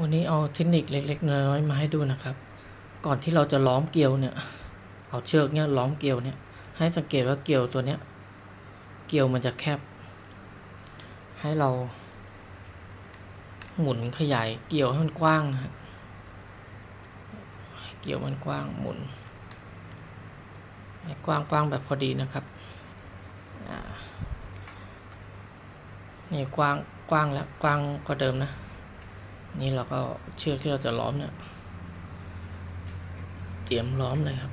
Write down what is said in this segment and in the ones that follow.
วันนี้เอาเทคนิคเล็ก ๆ น้อยๆมาให้ดูนะครับ ก่อนที่เราจะล้อมเกลียวเนี่ย เอาเชือกเนี่ยล้อมเกลียวเนี่ย ให้สังเกตว่าเกลียวตัวเนี้ย เกลียวมันจะแคบ ให้เรา หมุนขยายเกลียวให้มันกว้างนะฮะเกลียวมันกว้างหมุนให้กว้างกว้างแบบพอดีนะครับนี่กว้างกว้างแล้วกว้างกว่าเดิมนะ นี่เราก็เชือกที่เราจะล้อมเนี่ย เตรียมล้อมเลยครับ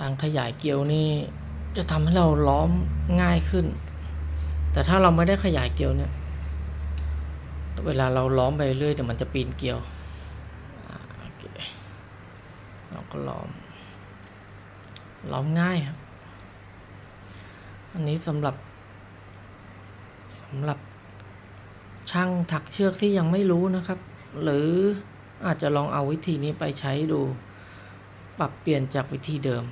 การขยายเกลียวนี่จะทำให้เราล้อมง่ายขึ้น แต่ถ้าเราไม่ได้ขยายเกลียวเนี่ย เวลาเราล้อมไปเรื่อยเดี๋ยวมันจะปีนเกลียวเเราก็ล้อม ล้อมง่ายครับ อันนี้สำหรับสำหรับ ช่างถักเชือกที่ยังไม่รู้นะครับ หรืออาจจะลองเอาวิธีนี้ไปใช้ดู ปรับเปลี่ยนจากวิธีเดิม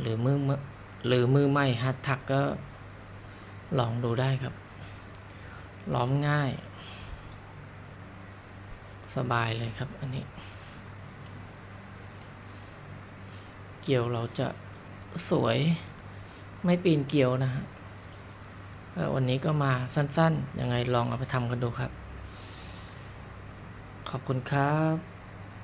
หรือมือมือหรือมือใหม่หัดถักก็ลองดูได้ครับ ล้อมง่าย สบายเลยครับอันนี้ เกี่ยวเราจะสวยไม่ปีนเกี่ยวนะฮะ ก็วันนี้ก็มาสั้นๆ ยังไงลองเอาไปทำกันดูครับ ขอบคุณครับ